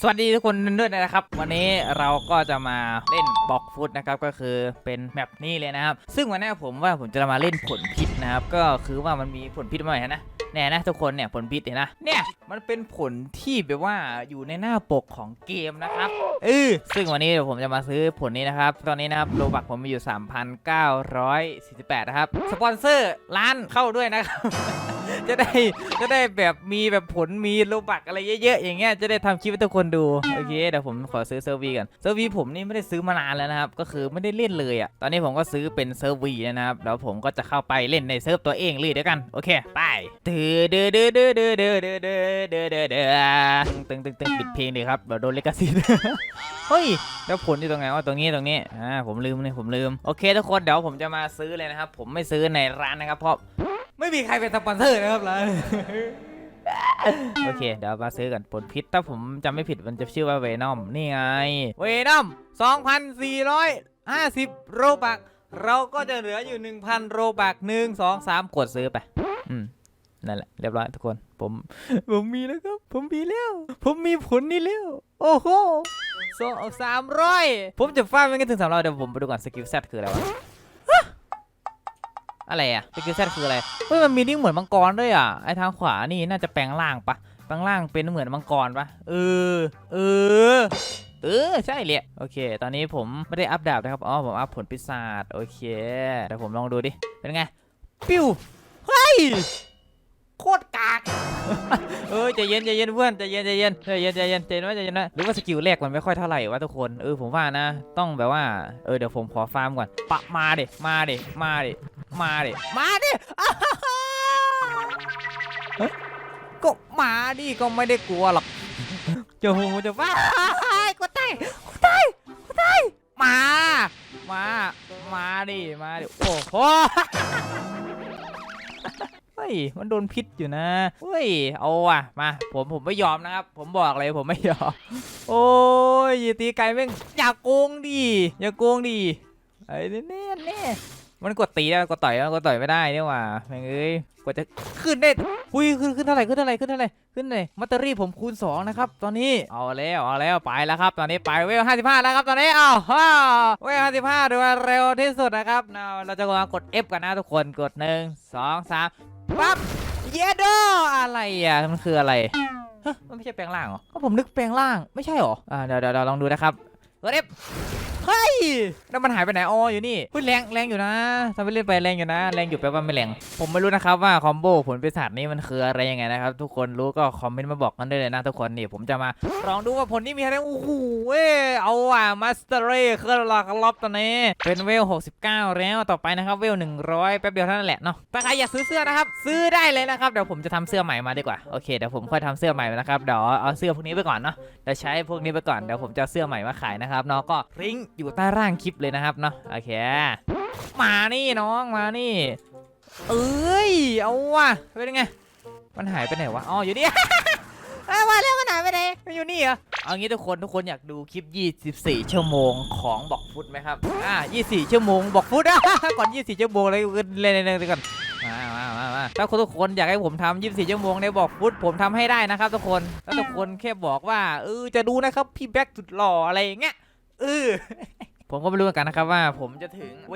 สวัสดีทุกคนด้วยนะครับ วันนี้เราก็จะมาเล่นบล็อกฟุตนะครับก็คือเป็นแมปนี้เลยนะครับ ซึ่งวันนี้ผมว่าผมจะมาเล่นผลพิษนะครับ ก็คือว่ามันมีผลพิษมาใหม่นะแน่นะทุกคนเนี่ยผลพิษเนี่ยนะเนี่ยมันเป็นผลที่แบบว่าอยู่ในหน้าปกของเกมนะครับเออซึ่งวันนี้เดี๋ยวผมจะมาซื้อผลนี้นะครับ ตอนนี้นะครับโลบักผมมีอยู่ 3,948 นะครับสปอนเซอร์ร้านเข้าด้วยนะครับ จะได้จะได้แบบมีแบบผลมีโลบักอะไรเยอะๆอย่างเงี้ยจะได้ทำคลิปให้ทุกคนดูโอเคเดี๋ยวผมขอซื้อเซอร์วีก่อนเซอร์วีผมนี่ไม่ได้ซื้อมานานแล้วนะครับก็คือไม่ได้เล่นเลยอะตอนนี้ผมก็ซื้อเป็นเซอร์วีนะครับแล้วผมก็จะเข้าไปเล่นในเซิร์ฟตัวเองเลยเดี๋ยวกันโอเคไปเดือเดือเดือเดือเดือเดือเดือเดือเดือเดือเดือตึงตึงตึงปิดเพลงเลยครับเดี๋ยวโดนเลิขสิทธิ์เฮ้ยแล้วผลอยู่ตรงไหนวะตรงนี้ตรงนี้อ่าผมลืมเลยผมลืมโอเคทุกคนเดี๋ยวผมจะมาซื้อเลยนะครับผมไม่ซื้อในร้านนะครับเพราะ ไม่มีใครเป็นสปอนเซอร์นะครับร้านโอเค เดี๋ยวมาซื้อกันผลพิษ ถ้าผมจำไม่ผิดมันจะชื่อว่าเวนอม นี่ไง เวนอม 2,450 โรบัก เราก็จะเหลืออยู่ 1,000 โรบัก 1 2 3 กดซื้อไป อืม นั่นแหละ เรียบร้อยทุกคน ผม ผมมีแล้วครับ ผมมีแล้ว ผมมีผลนี่แล้ว โอ้โหสองสามร้อยผมจะฟาดมันกันถึงสามร้อยเดี๋ยวผมไปดูก่อนสกิลแซดคืออะไรวะ อะไรอะสกิลแซดคืออะไรเฮ้ยมันมีนิ่งเหมือนมังกรด้วยอะไอทางขวานี่น่าจะแปลงร่างปะแปลงร่างเป็นเหมือนมังกรปะเออเออเออใช่เลยโอเค ตอนนี้ผมไม่ได้อัพดาบนะครับอ๋อผมอัพผลปีศาจโอเคเดี๋ยวผมลองดูดิเป็นไงปิ้วเฮ้ย เออใจเย็นใจเย็นเพื่อนใจเย็นใจเย็นใจเย็นใจเย็นใจเย็นไว้ใจเย็นไว้หรือว่าสกิลแรกมันไม่ค่อยเท่าไหร่วะทุกคนเออผมว่านะ ต้องแบบว่าเออเดี๋ยวผมขอฟาร์มก่อนปะมาเดมาเดมาเดมาเดมาดอ้าวเฮ้ยก็มาดิก็ไม่ได้กลัวหรอกจะโหจะว่ากูตายกูตายกูตายมา มา มาดิมาดิโอ้โหเฮ้ยมันโดนพิษ อยู่นะเฮ้ยเอาว่ะมาผมผมไม่ยอมนะครับ ผมบอกเลยผมไม่ยอม โอ้ยย่าตีไกลแม่งอย่าโกงดิอย่าโกงดิไอ้เน่เน่เน่มันกดตีแล้วกดต่อยแล้วกดต่อยไม่ได้นี่หว่าแม่งเอ้ยกว่าจะขึ้นได้อุ้ยขึ้นขึ้นเท่าไหร่ขึ้นเท่าไหร่ขึ้นเท่าไหร่ขึ้นเลยมัตเตอรี่ผมคูณ2นะครับตอนนี้เอาแล้วเอาแล้วไปแล้วครับ ตอนนี้ไปเวล55 แล้วครับตอนนี้อ้าวฮ่าเวล55ดูว่าเร็วที่สุดนะครับเราเราจะมากด F กันนะทุกคนกด 1 2 3ปั๊บ ยดออะไรอะมันคืออะไรฮะมันไม่ใช่แปลงร่างเหรอก็ผมนึกแปลงร่างไม่ใช่เหรออ่าเดี๋ยวเดี๋ยวลองดูนะครับกด F เฮ้ยแล้วมันหายไปไหนอ๋ออยู่นี่พูดแรงแรงอยู่นะทำไปเล่นไปแรงอยู่นะ แรงอยู่แปลว่าไม่แรงผมไม่รู้นะครับว่าคอมโบผลปีศาจนี้มันคืออะไรยังไงนะครับทุกคนรู้ก็คอมเมนต์มาบอกกันได้เลยนะทุกคนนี่ผมจะมาลองดูว่าผลนี้มีอะไรโอ้โหเว้ยเอาว่ะมาสเตอร์เร่เครื่องรอกรอบตอนนี้เป็นเวล 69 แล้วต่อไปนะครับเวล 100 แป๊บเดียวเท่านั้นแหละเนาะถ้าใครอยากซื้อเสื้อนะครับซื้อได้เลยนะครับเดี๋ยวผมจะทำเสื้อใหม่มาดีกว่าโอเคเดี๋ยวผมค่อยทำเสื้อใหม่นะครับเดี๋ยวเอาเสื้อพวกนี้ไปก่อนเนาะเดี๋ยวใช้พวกนี้ไปก่อนเดี๋ยวผมจะเอาเสื้อใหม่มาขายนะครับเนาะก็ลิงก์อยู่ใต้ร่างคลิปเลยนะครับเนาะโอเค มานี่น้องมานี่ เอ้ยเอาว่ะเป็นไงมันหายไปไหนวะอ๋ออยู่นี่เอามาแล้วมันหายไปไหนมันอยู่นี่เหรอเอางี้ทุกคนทุกคนอยากดูคลิป 24 ชั่วโมงของบอกฟุตไหมครับอ่า24 ชั่วโมงบอกฟุตก่อน 24 ชั่วโมงเลยเล่นๆๆกันมามามามาถ้าคนทุกคนอยากให้ผมทำ24 ชั่วโมงในบอกฟุตผมทำให้ได้นะครับทุกคนถ้าทุกคนแค่บอกว่าเออจะดูนะครับพี่แบ็คสุดหล่ออะไรอย่างเงี้ย เออผมก็ไม่รู้เหมือนกันนะครับว่าผมจะถึงเว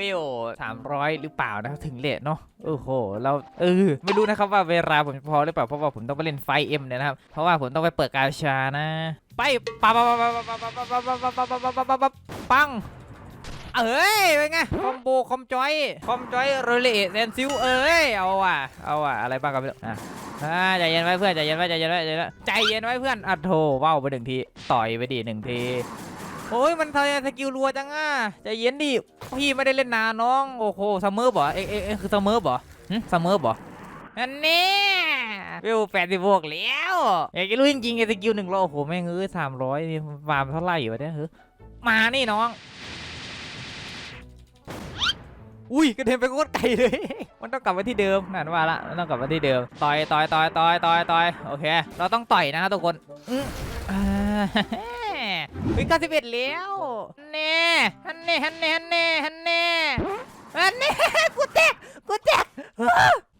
ร้อยหรือเปล่านะถึงเลทเนาะโอ้โหเราเออไม่รู้นะครับว่าเวลาผมพอหรือเปล่าเพราะว่าผมต้องไปเล่นไฟเอ็มเนี่ยนะครับเพราะว่าผมต้องไปเปิดกาชานะไปปังปังเอ้ยเป็นไงคอมโบคอมจอยคอมจอยเรเลเซนซิวเอ้ยเอาว่ะเอาว่ะอะไรบ้างกันไม่รู้อะใจเย็นไว้เพื่อนใจเย็นไว้ใจเย็นไว้ใจเย็นไว้ใจเย็นไว้เพื่อนอัดโทว่าไปหนึ่งทีต่อยไปดีหนึ่งที โอ้ยมันทำไมสกิลรัวจังอะใจเย็นดิพี่ไม่ได้เล่นนานน้องโอ้โหซัมเมอร์บ่เอเอ๊ะเอ๊ะคือซัมเมอร์บ่หึซัมเมอร์บ่อันนี้วิวแปดสิบหกแล้วอยากจะรู้จริงๆไอ้สกิลหนึ่งโลโอ้โหแม่งเอ้ยสามร้อยนี่ฟาร์มเท่าไหร่วะเนี่ยเฮ้ยมานี่น้อง อุ้ยกระเด็นไปโคตรไกลเลย มันต้องกลับมาที่เดิมนั่นว่าละมันต้องกลับมาที่เดิมต่อยต่อยต่อยต่อยต่อยต่อยโอเค เราต้องต่อยนะทุกคนอื มอ่าวิกาสิบเอ็ดแล้วเน่ฮันเน่ฮันเน่ฮันเน่ฮันเน่ฮันเน่กูแตกกูแจก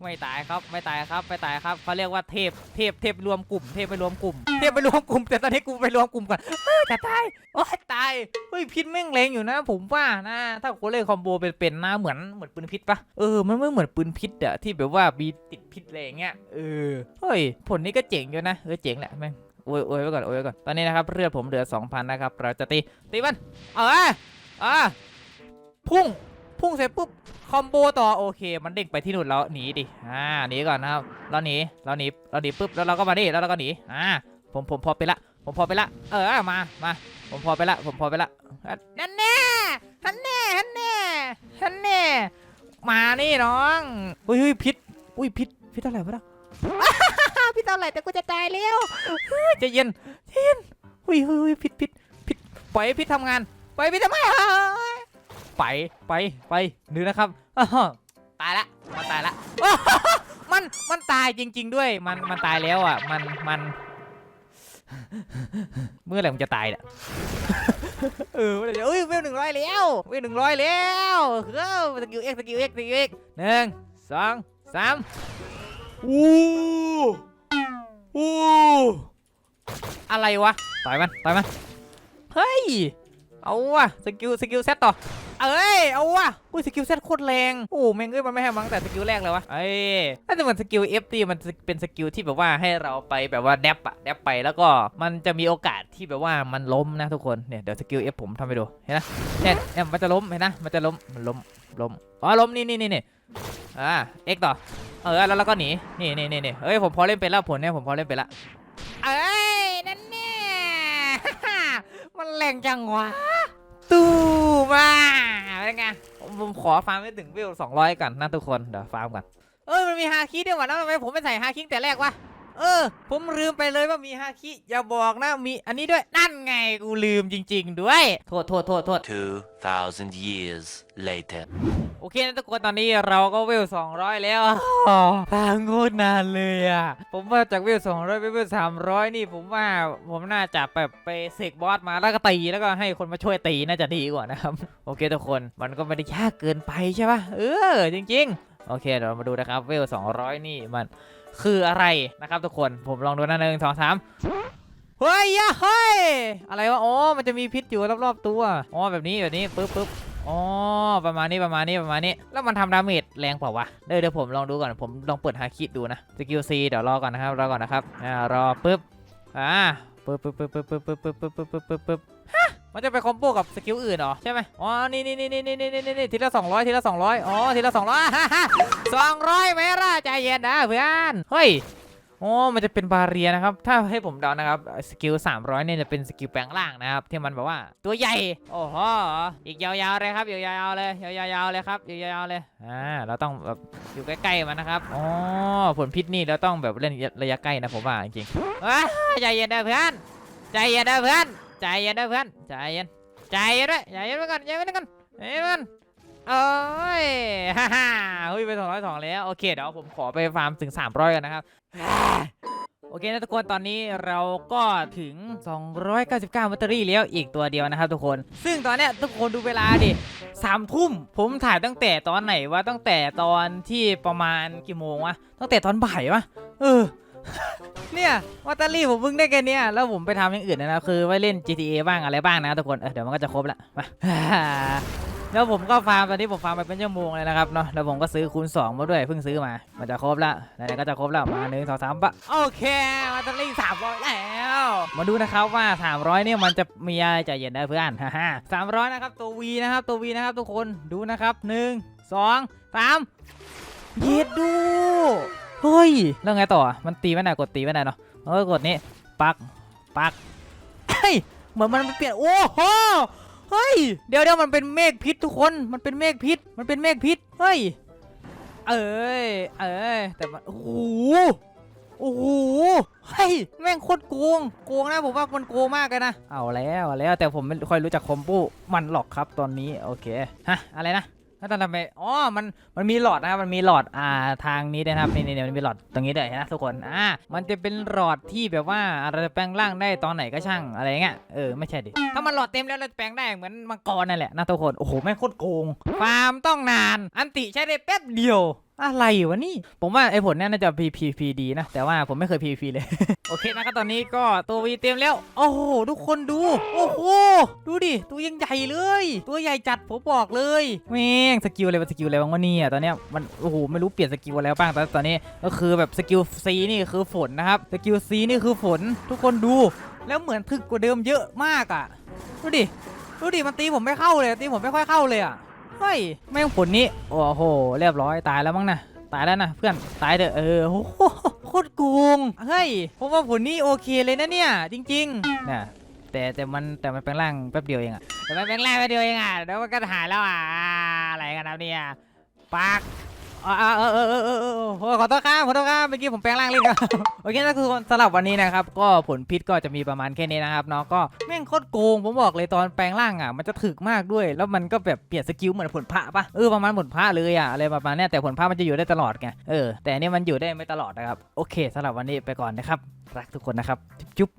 ไม่ตายครับไม่ตายครับไม่ตายครับเขาเรียกว่าเทพเทพเทพรวมกลุ่ม เทพไปรวมกลุ่ม เทพไปรวมกลุ่ม แต่ตอนนี้กูไปรวมกลุ่มก่อนเอ้ยจะตายโอ้ยตายเฮ้ยพิษแม่งแรงอยู่นะ ผมว่านะถ้าคนเล่นคอมโบเป็นๆนะเหมือนเหมือนปืนพิษปะเออมันไม่เหมือนปืนพิษอะที่แบบว่ามีติดพิษอะไรอย่างเงี้ยเออเฮ้ยผลนี้ก็เจ๋งอยู่นะเออเจ๋งแหละแม่ง โอ้ยโอ้ยไว้ก่อนโอ้ยไว้ก่อน ตอนนี้นะครับเลือดผมเหลือ 2,000 นะครับ เราจะตี ตีมัน เอออะพุ่ง พุ่งเสร็จปุ๊บ คอมโบต่อ โอเค มันเด้งไปที่นู่นแล้วหนีดิ อ่า หนีก่อนนะครับ เราหนี เราหนี เราหนีปุ๊บ แล้วเราก็มาดิแล้วเราก็หนี อ่า ผม ผมพอไปละ ผมพอไปละ เออ มา มา ผมพอไปละ ผมพอไปละนั่นแน่ฮันแน่ฮันแน่ฮันแน่ มานี่น้อง อุ้ยพิษ อุ้ยพิษ พิษเท่าไรวะเนะพิษเท่าไหร่แต่กูจะตายแล้วเฮ้ยใจเย็นใจเย็นอุ้ยอุ้ยอุ้ยพิษพิษพิษปล่อยให้พิษทำงานปล่อยให้พิษทำงานไปไปไปดูนะครับอ้าวตายละมันตายละมันมันตายจริง ๆ ด้วยมันมันตายแล้วอะมันมัน เมื่อไหร่มันจะตายเนี่ยเออเมื่อไหร่จะเอ้ยเวลหนึ่งร้อยแล้วเวลหนึ่งร้อยแล้วเฮ้ยสกิลเอ็กสกิลเอ็กสกิลเอ็กหนึ่งสองสามอู้อู้ อะไรวะต่อยมันต่อยมันเฮ้ยเอาว่ะสกิลสกิลเซตต่อเอ้ยเอาว่ะอุ้ยสกิลเซตโคตรแรงโอ้แม่งเอ้ยมันไม่ให้มั้งแต่สกิลแรกเลยวะเอ้ยน่าจะเหมือนสกิล F ที่มันเป็นสกิลที่แบบว่าให้เราไปแบบว่าแดบอะแดบไปแล้วก็มันจะมีโอกาสที่แบบว่ามันล้มนะทุกคนเนี่ยเดี๋ยวสกิล F ผมทำให้ดูเห็นนะเนี่ยเนี่ยมันจะล้มเห็นนะมันจะล้มมันล้มล้มอ๋อล้มนี่นี่นี่นี่อ่า X ต่อเออแล้วเราก็หนีนี่นี่นี่นี่เอ้ยผมพอเล่นเป็นแล้วผลเนี่ยผมพอเล่นเป็นละเอ้ยนั่นแน่ มันแรงจังวะตู้มาเป็นไงผมผมขอฟาร์มให้ถึงวิว200ก่อนนะทุกคนเดี๋ยวฟาร์มก่อนเอ้ยมันมีฮาคิด้วยวะแล้วทำไมผมไม่ใส่ฮาคิแต่แรกวะเออ ผมลืมไปเลยว่ามีฮาคิอย่าบอกนะมีอันนี้ด้วยนั่นไงกูลืมจริง ๆ ด้วย โทษโทษโทษโทษ 2,000 years later. โอเคนะทุกคนตอนนี้เราก็เวล 200 แล้วฟาร์มโคตรนานเลยอะ ผมว่าจากเวล 200 ไปเวล 300 นี่ผมว่าผมน่าจะแบบไปเสกบอสมาแล้วก็ตีแล้วก็ให้คนมาช่วยตีน่าจะดีกว่านะครับโอเคทุกคนมันก็ไม่ได้ยากเกินไปใช่ปะเออจริง ๆ โอเคเดี๋ยวเรามาดูนะครับเวล 200 นี่มันคืออะไรนะครับทุกคนผมลองดูนะหนึ่งสองสามเฮ้ยยะเฮ้ยอะไรวะอ๋อมันจะมีพิษอยู่รอบๆตัวอ๋อแบบนี้แบบนี้ปึ๊บปึ๊บ อ๋อประมาณนี้ประมาณนี้ประมาณนี้ แล้วมันทำดาเมจแรงเปล่าวะเดี๋ยวเดี๋ยวผมลองดูก่อนผมลองเปิดฮาคิดูนะสกิลซีเดี๋ยวรอก่อนนะครับรอก่อนนะครับอ่ารอปึ๊บอ่าปึ๊บปึ๊บปึ๊บปึ๊บปึ๊บปึ๊บปึ๊บปึ๊บปึ๊บปึ๊บปึ๊บฮะมันจะไปคอมโบกับสกิลอื่นเหรอใช่ไหมอ๋อนี่นี่นี่นี่นี่นี่นี่นี่ทีละสองร้อยทีละสองร้อยอ๋อทีละสองร้อยฮ่าฮ่าสองร้อยเมตรใจเย็นนะเพื่อนเฮ้ย โอ้ มันจะเป็นบาเรียนะครับ ถ้าให้ผมเดานะครับ สกิล 300 เนี่ยจะเป็นสกิลแปลงร่างนะครับ ที่มันแบบว่าตัวใหญ่ โอ้โห อีกยาวๆเลยครับ ยาวๆเลย ยาวๆเลยครับ ยาวๆเลย อ่า เราต้องแบบอยู่ใกล้ๆมันนะครับ อ๋อ ผลพิษนี่เราต้องแบบเล่นระยะใกล้นะผมว่าจริงๆว้าใจเย็นนะเพื่อน ใจเย็นนะเพื่อน ใจเย็นนะเพื่อน ใจเย็น ใจเย็นด้วยใจเย็นไว้ก่อนใจเย็นไว้ก่อนใจเย็นไว้ก่อน โอ้ยฮ่าฮ่าเฮ้ยไปสองร้อยสองแล้วโอเคเดี๋ยวผมขอไปฟาร์มถึง300กันนะครับโอเคนะทุกคนตอนนี้เราก็ถึง 299แบตเตอรี่แล้วอีกตัวเดียวนะครับทุกคน ซึ่งตอนเนี้ยทุกคนดูเวลาดิสามทุ่มผมถ่ายตั้งแต่ตอนไหนวะตั้งแต่ตอนที่ประมาณกี่โมงวะตั้งแต่ตอนบ่ายวะเออเนี่ยแบตเตอรี่ผมเพิ่งได้แค่นี้แล้วผมไปทำอย่างอื่นนะคือไว้เล่น GTA บ้างอะไรบ้างนะทุกคนเออเดี๋ยวมันก็จะครบละมา แล้วผมก็ฟาร์มตอนนี้ผมฟาร์มไปเป็นชั่วโมงเลยนะครับเนาะแล้วผมก็ซื้อคูณ2มาด้วยเพิ่งซื้อมา มันจะครบละไหนๆก็จะครบแล้วมาหนึ่งสองสามปะโอเคมาตอนนี้สามร้อยแล้วมาดูนะครับว่า 300เนี่ยมันจะมีอะไรใจเย็นได้เพื่อนฮ่าฮ่าสามร้อยนะครับตัว V นะครับตัว V นะครับทุกคนดูนะครับหนึ่งสองสามเย็ดดูเฮ้ยแล้วไงต่อมันตีไม่ได้กดตีไม่ได้เนาะเออกดนี้ปักปักเฮ้ยเหมือนมันเปลี่ยนโอ้โห เฮ้ย เดี๋ยวเดี๋ยวมันเป็นเมฆพิษทุกคน มันเป็นเมฆพิษ มันเป็นเมฆพิษ เฮ้ย เอ้ย เอ้ย แต่มัน โอ้โห โอ้โห เฮ้ย แม่งโคตรโกง โกงนะผมว่ามันโกงมากเลยนะ เอาแล้ว เอาแล้ว แต่ผมไม่ค่อยรู้จักคอมโบมันหรอกครับตอนนี้ โอเค ฮะ อะไรนะ แล้วทำไมอ๋อมันมันมีหลอดนะครับมันมีหลอดอ่าทางนี้นะครับนี่นี่นี่มันมีหลอดตรงนี้ด้วยนะทุกคนอ่ามันจะเป็นหลอดที่แบบว่าเราจะแปลงร่างได้ตอนไหนก็ช่างอะไรเงี้ยเออไม่ใช่ดิถ้ามันหลอดเต็มแล้วเราจะแปลงได้เหมือนมังกรนั่นแหละนะทุกคนโอ้โหแม่งโคตรโกงฟาร์มต้องนาน อันติใช้ได้แป๊บเดียวอะไรวะนี่ ผมว่าไอ้ผลเนี่ยน่าจะ PPP ดีนะ แต่ว่าผมไม่เคย PVP เลย โอเคนะครับตอนนี้ก็ตัววีเต็มแล้ว โอ้โห ทุกคนดู โอ้โห ดูดิ ตัวยังใหญ่เลย ตัวใหญ่จัดผมบอกเลยแม่งสกิลอะไรเป็นสกิลอะไรบ้างวะเนี่ยตอนเนี้ยมันโอ้โหไม่รู้เปลี่ยนสกิลอะไรบ้างแต่ตอนนี้ก็คือแบบสกิล C นี่คือฝนนะครับสกิล C นี่คือฝน ทุกคนดู แล้วเหมือนถึกกว่าเดิมเยอะมากอะ ดูดิ ดูดิมันตีผมไม่เข้าเลยตีผมไม่ค่อยเข้าเลยอะ เฮ้ยแม่งผลนี้ โอ้โห เรียบร้อยตายแล้วมั้งนะตายแล้วนะเพื่อนตายเถอะเออโหโคตรโกงเฮ้ยผมว่าผลนี้โอเคเลยนะเนี่ย จริงๆนะแต่แต่มันแต่มันแปลงร่างแป๊บเดียวเองอะแต่มันแปลงร่างแป๊บเดียวเองอะเดี๋ยวมันก็หายแล้วอะอะไรกันครับเนี่ยปัก อ่าเออเออเออเออเออโอ้ขอโทษครับขอโทษครับเมื่อกี้ผมแปลงร่างเล่นครับ โอเคนะทุกคนสำหรับวันนี้นะครับ ก็ผลพิษก็จะมีประมาณแค่นี้นะครับเนาะก็แม่งโคตรโกงผมบอกเลยตอนแปลงร่างอะมันจะถึกมากด้วย แล้วมันก็แบบเปลี่ยนสกิลเหมือนผลพระปะเออประมาณผลพระเลยอะอะไรประมาณเนี้ยแต่ผลพระมันจะอยู่ได้ตลอดไงเออแต่อันนี่มันอยู่ได้ไม่ตลอดนะครับโอเคสำหรับวันนี้ไปก่อนนะครับรักทุกคนนะครับจุ๊บ